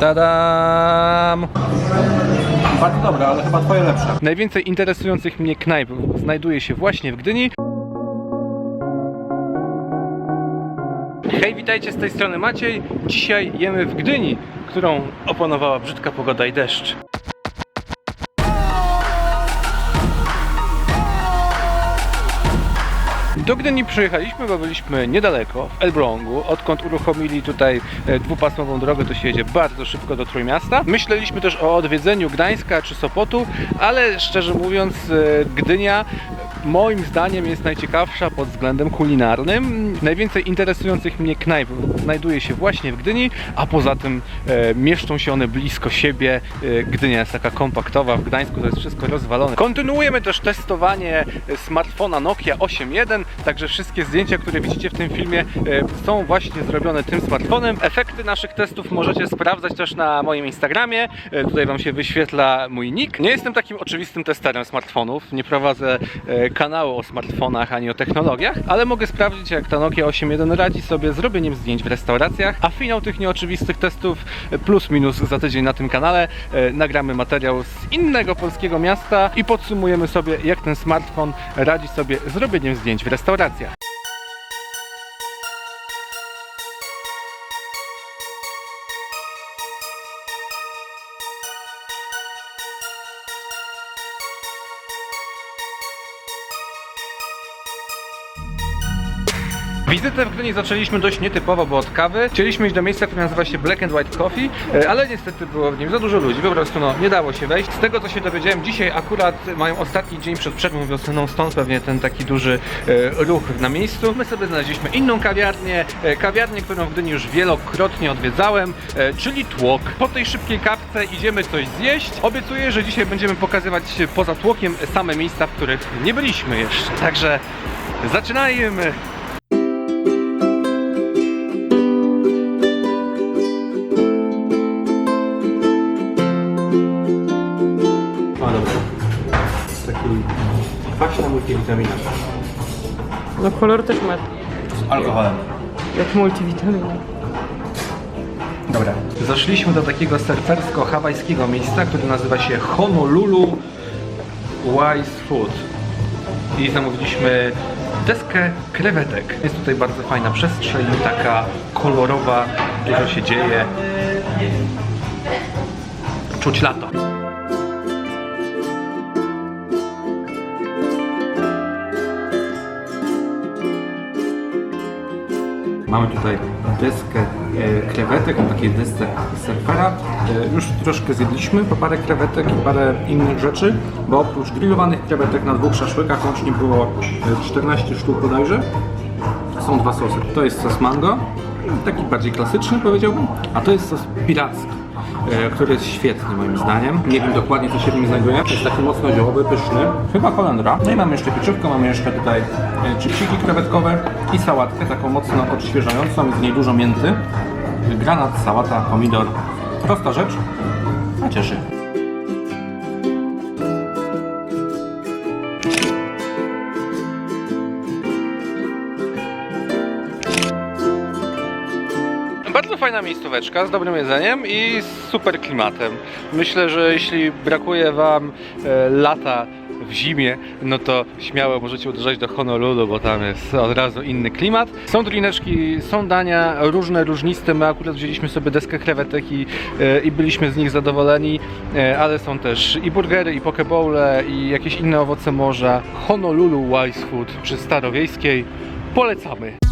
Tadam! Bardzo dobre, ale chyba twoje lepsze. Najwięcej interesujących mnie knajp znajduje się właśnie w Gdyni. Hej, witajcie z tej strony Maciej. Dzisiaj jemy w Gdyni, którą opanowała brzydka pogoda i deszcz. Do Gdyni przyjechaliśmy, bo byliśmy niedaleko, w Elblągu, odkąd uruchomili tutaj e, dwupasmową drogę, to się jedzie bardzo szybko do Trójmiasta. Myśleliśmy też o odwiedzeniu Gdańska czy Sopotu, ale szczerze mówiąc e, Gdynia moim zdaniem jest najciekawsza pod względem kulinarnym. Najwięcej interesujących mnie knajp znajduje się właśnie w Gdyni, a poza tym e, mieszczą się one blisko siebie. E, Gdynia jest taka kompaktowa, w Gdańsku to jest wszystko rozwalone. Kontynuujemy też testowanie e, smartfona Nokia 8.1, także wszystkie zdjęcia, które widzicie w tym filmie e, są właśnie zrobione tym smartfonem. Efekty naszych testów możecie sprawdzać też na moim Instagramie. E, Tutaj Wam się wyświetla mój nick. Nie jestem takim oczywistym testerem smartfonów, nie prowadzę e, kanału o smartfonach ani o technologiach, ale mogę sprawdzić jak ta Nokia 8.1 radzi sobie z robieniem zdjęć w restauracjach, a finał tych nieoczywistych testów plus minus za tydzień na tym kanale nagramy materiał z innego polskiego miasta i podsumujemy sobie jak ten smartfon radzi sobie z robieniem zdjęć w restauracjach restauracja. Wizytę w Gdyni zaczęliśmy dość nietypowo, bo od kawy. Chcieliśmy iść do miejsca, które nazywa się Black and White Coffee, e, ale niestety było w nim za dużo ludzi, po prostu no, nie dało się wejść. Z tego co się dowiedziałem, dzisiaj akurat mają ostatni dzień przed przerwą wiosenną, stąd pewnie ten taki duży e, ruch na miejscu. My sobie znaleźliśmy inną kawiarnię, e, kawiarnię, którą w Gdyni już wielokrotnie odwiedzałem, e, czyli Tłok. Po tej szybkiej kapce idziemy coś zjeść. Obiecuję, że dzisiaj będziemy pokazywać poza Tłokiem same miejsca, w których nie byliśmy jeszcze. Także zaczynajmy! Kwaśna multivitamina. No kolor też ma Z alkoholem. jak multivitamina. Dobra. Zaszliśmy do takiego surfersko-hawajskiego miejsca, które nazywa się Honolulu Wise Food. I zamówiliśmy deskę krewetek. Jest tutaj bardzo fajna przestrzeń, taka kolorowa, dużo się dzieje. Czuć lato. Mamy tutaj deskę e, krewetek, na takiej desce surfera. E, już troszkę zjedliśmy, po parę krewetek i parę innych rzeczy, bo oprócz grillowanych krewetek na dwóch szaszłykach łącznie było e, 14 sztuk bodajże. Są dwa sosy. To jest sos mango, taki bardziej klasyczny powiedziałbym, a to jest sos piracki. E, Który jest świetny moim zdaniem. Nie wiem dokładnie co się w nim znajduje. Jest taki mocno ziołowy, pyszny. Chyba kolendra. No i mamy jeszcze pieczywko, mamy jeszcze tutaj e, chipsiki krewetkowe i sałatkę taką mocno odświeżającą, z niej dużo mięty. Granat, sałata, pomidor. Prosta rzecz, a cieszy. Miejscóweczka z dobrym jedzeniem i z super klimatem. Myślę, że jeśli brakuje Wam e, lata w zimie, no to śmiało możecie uderzać do Honolulu, bo tam jest od razu inny klimat. Są drineczki, są dania różne, różniste. My akurat wzięliśmy sobie deskę krewetek i, e, i byliśmy z nich zadowoleni, e, ale są też i burgery, i pokebowle, i jakieś inne owoce morza. Honolulu Wise Food przy Starowiejskiej. Polecamy.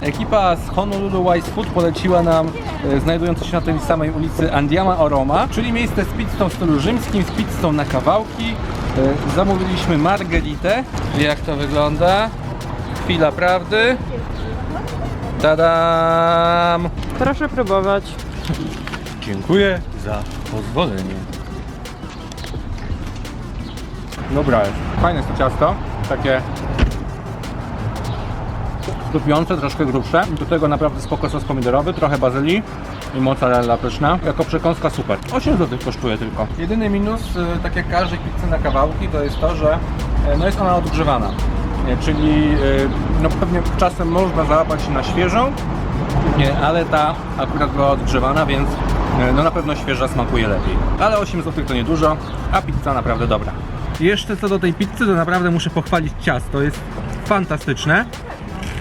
Ekipa z Honolulu Wise Food poleciła nam e, znajdujące się na tej samej ulicy Andiama Oroma, czyli miejsce z pizzą w stylu rzymskim, z pizzą na kawałki. E, Zamówiliśmy margeritę. Jak to wygląda? Chwila prawdy. Tadam! Proszę próbować. Dziękuję za pozwolenie. Dobra jest. Fajne jest to ciasto. Takie chrupiące, troszkę grubsze. Do tego naprawdę spoko sos pomidorowy, trochę bazylii i mozzarella pyszna. Jako przekąska super. 8 zł kosztuje tylko. Jedyny minus, y, tak jak każdy pizzy na kawałki, to jest to, że y, no jest ona odgrzewana. nie, czyli y, no pewnie czasem można załapać się na świeżą, nie, ale ta akurat była odgrzewana, więc y, no na pewno świeża smakuje lepiej. Ale 8 zł to niedużo, a pizza naprawdę dobra. Jeszcze co do tej pizzy, to naprawdę muszę pochwalić ciasto, jest fantastyczne.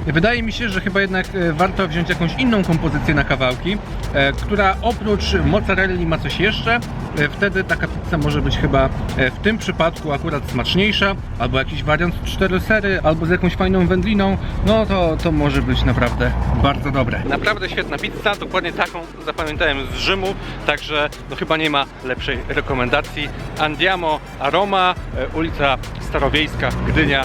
Wydaje mi się, że chyba jednak e, warto wziąć jakąś inną kompozycję na kawałki, e, która oprócz mozzarelli ma coś jeszcze. E, Wtedy taka pizza może być chyba w tym przypadku akurat smaczniejsza, albo jakiś wariant cztery sery, albo z jakąś fajną wędliną. No to, to może być naprawdę bardzo dobre. Naprawdę świetna pizza, dokładnie taką zapamiętałem z Rzymu, także no chyba nie ma lepszej rekomendacji. Andiamo Aroma, ulica Starowiejska, Gdynia,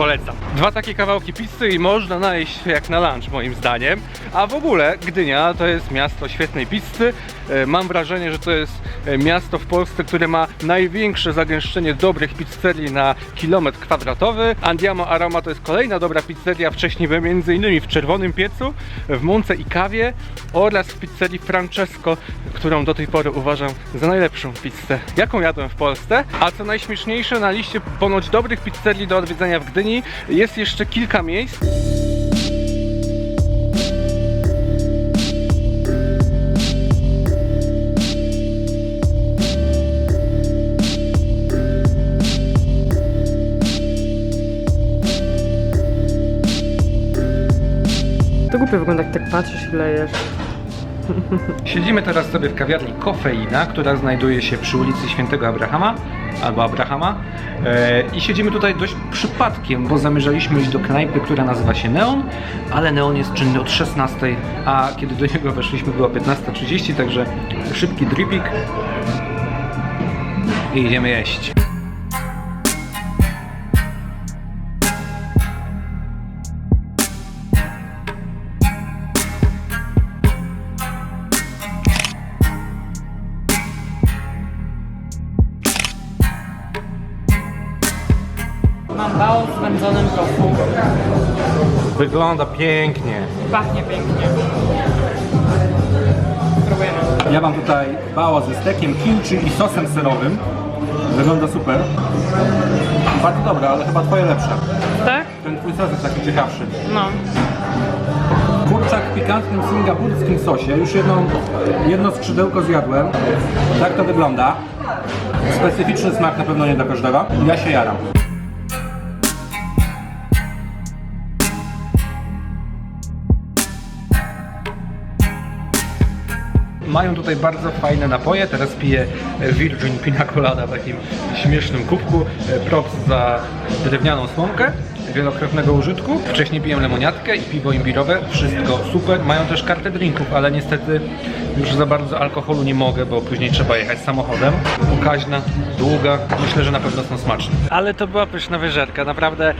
Polecam. Dwa takie kawałki pizzy i można najeść jak na lunch moim zdaniem. A w ogóle Gdynia to jest miasto świetnej pizzy. E, Mam wrażenie, że to jest e, miasto w Polsce, które ma największe zagęszczenie dobrych pizzerii na kilometr kwadratowy. Andiamo Aroma to jest kolejna dobra pizzeria, wcześniej byłem m.in. w Czerwonym Piecu, w Monce i Kawie oraz w pizzerii Francesco, którą do tej pory uważam za najlepszą pizzę, jaką jadłem w Polsce. A co najśmieszniejsze, na liście ponoć dobrych pizzerii do odwiedzenia w Gdyni jest jeszcze kilka miejsc. To głupio wygląda, jak tak patrzysz i lejesz. Siedzimy teraz sobie w kawiarni Kofeina, która znajduje się przy ulicy Świętego Abrahama albo Abrahama e, i siedzimy tutaj dość przypadkiem, bo zamierzaliśmy iść do knajpy, która nazywa się Neon, ale Neon jest czynny od 16, a kiedy do niego weszliśmy było 15.30, także szybki dripik i idziemy jeść. Mam bał z wędzonym tofu. Wygląda pięknie. Pachnie pięknie. Spróbujemy. Ja mam tutaj bała ze stekiem, kimchi i sosem serowym. Wygląda super. Bardzo dobre, ale chyba twoje lepsze. Tak? Ten twój sos jest taki ciekawszy. No. Kurczak w pikantnym singapurskim sosie. Już jedną, jedno skrzydełko zjadłem. Tak to wygląda. Specyficzny smak na pewno nie dla każdego. Ja się jaram. Mają tutaj bardzo fajne napoje. Teraz piję e, Virgin Pina Colada w takim śmiesznym kubku. E, Props za drewnianą słomkę wielokrotnego użytku. Wcześniej piłem lemoniatkę i piwo imbirowe. Wszystko super. Mają też kartę drinków, ale niestety już za bardzo alkoholu nie mogę, bo później trzeba jechać samochodem. Ukaźna, długa. Myślę, że na pewno są smaczne. Ale to była pyszna wyżerka. Naprawdę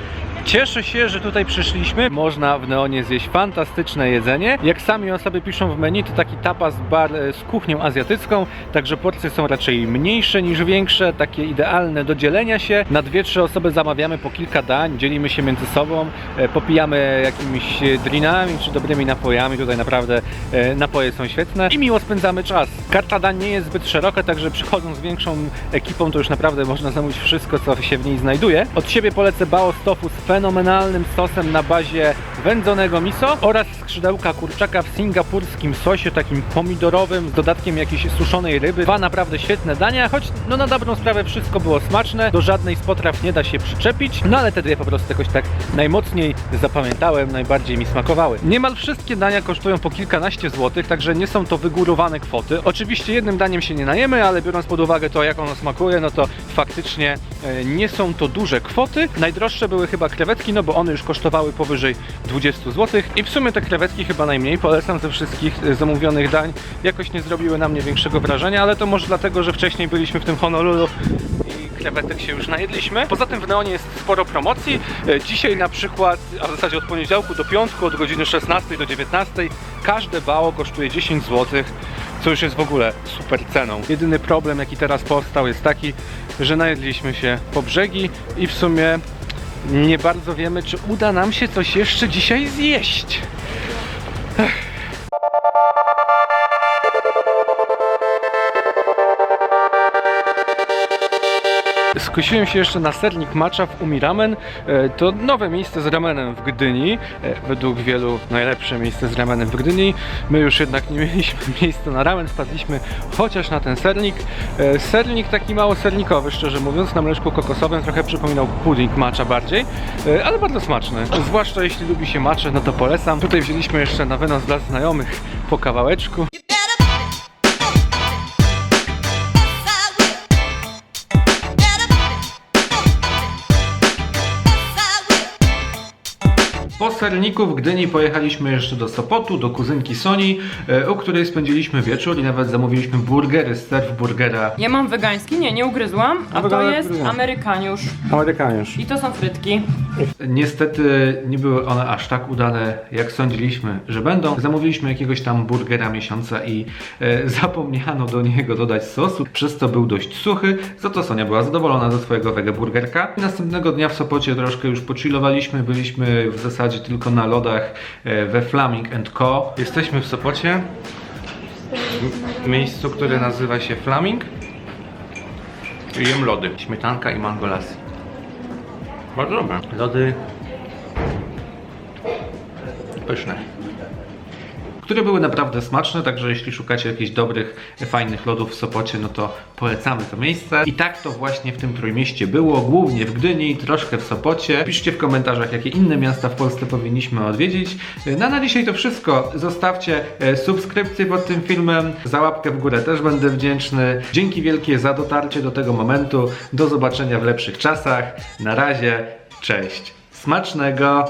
Cieszę się, że tutaj przyszliśmy. Można w Neonie zjeść fantastyczne jedzenie. Jak sami osoby piszą w menu, to taki tapas bar e, z kuchnią azjatycką, także porcje są raczej mniejsze niż większe, takie idealne do dzielenia się. Na dwie, trzy osoby zamawiamy po kilka dań, dzielimy się między sobą, e, popijamy jakimiś drinami czy dobrymi napojami. Tutaj naprawdę e, napoje są świetne i miło spędzamy czas. Karta dań nie jest zbyt szeroka, także przychodząc z większą ekipą, to już naprawdę można zamówić wszystko, co się w niej znajduje. Od siebie polecę bao z tofu z fenomenalnym sosem na bazie wędzonego miso oraz skrzydełka kurczaka w singapurskim sosie, takim pomidorowym, z dodatkiem jakiejś suszonej ryby. Dwa naprawdę świetne dania, choć no na dobrą sprawę wszystko było smaczne. Do żadnej z potraw nie da się przyczepić, no ale te dwie po prostu jakoś tak najmocniej zapamiętałem, najbardziej mi smakowały. Niemal wszystkie dania kosztują po kilkanaście złotych, także nie są to wygórowane kwoty. Oczywiście jednym daniem się nie najemy, ale biorąc pod uwagę to, jak ono smakuje, no to faktycznie e, nie są to duże kwoty. Najdroższe były chyba krewetki, no bo one już kosztowały powyżej 20 zł i w sumie te krewetki chyba najmniej polecam ze wszystkich e, zamówionych dań. Jakoś nie zrobiły na mnie większego wrażenia, ale to może dlatego, że wcześniej byliśmy w tym Honolulu i krewetek się już najedliśmy. Poza tym w Neonie jest sporo promocji. E, Dzisiaj na przykład, a w zasadzie od poniedziałku do piątku, od godziny 16 do 19, każde bao kosztuje 10 zł, co już jest w ogóle super ceną. Jedyny problem, jaki teraz powstał, jest taki, że najedliśmy się po brzegi i w sumie nie bardzo wiemy, czy uda nam się coś jeszcze dzisiaj zjeść. Skusiłem się jeszcze na sernik Macza w Umi Ramen. E, To nowe miejsce z ramenem w Gdyni. E, Według wielu najlepsze miejsce z ramenem w Gdyni. My już jednak nie mieliśmy miejsca na ramen, wpadliśmy chociaż na ten sernik. E, Sernik taki mało sernikowy, szczerze mówiąc, na mleczku kokosowym trochę przypominał pudding Macza bardziej, ale bardzo smaczny. Zwłaszcza jeśli lubi się macze, no to polecam. Tutaj wzięliśmy jeszcze na wynos dla znajomych po kawałeczku. Po serniku w Gdyni pojechaliśmy jeszcze do Sopotu, do kuzynki Soni, e, u której spędziliśmy wieczór i nawet zamówiliśmy burgery, surf burgera. Ja mam wegański, nie, nie ugryzłam, a to weganek jest ugryzłam. amerykaniusz. Amerykaniusz. I to są frytki. Niestety nie były one aż tak udane, jak sądziliśmy, że będą. Zamówiliśmy jakiegoś tam burgera miesiąca i e, zapomniano do niego dodać sosu, przez co był dość suchy, za to Sonia była zadowolona ze swojego wege burgerka. Następnego dnia w Sopocie troszkę już pochillowaliśmy, byliśmy w zasadzie tylko na lodach e, we Flaming Co. Jesteśmy w Sopocie, w miejscu, które nazywa się Flaming. Jem lody, śmietanka i mango lassi. Bardzo dobre. Lody pyszne. Które były naprawdę smaczne, także jeśli szukacie jakichś dobrych, fajnych lodów w Sopocie, no to polecamy to miejsce. I tak to właśnie w tym Trójmieście było, głównie w Gdyni, troszkę w Sopocie. Piszcie w komentarzach, jakie inne miasta w Polsce powinniśmy odwiedzić. No na dzisiaj to wszystko. Zostawcie e, subskrypcję pod tym filmem, za łapkę w górę też będę wdzięczny. Dzięki wielkie za dotarcie do tego momentu. Do zobaczenia w lepszych czasach. Na razie, cześć. Smacznego!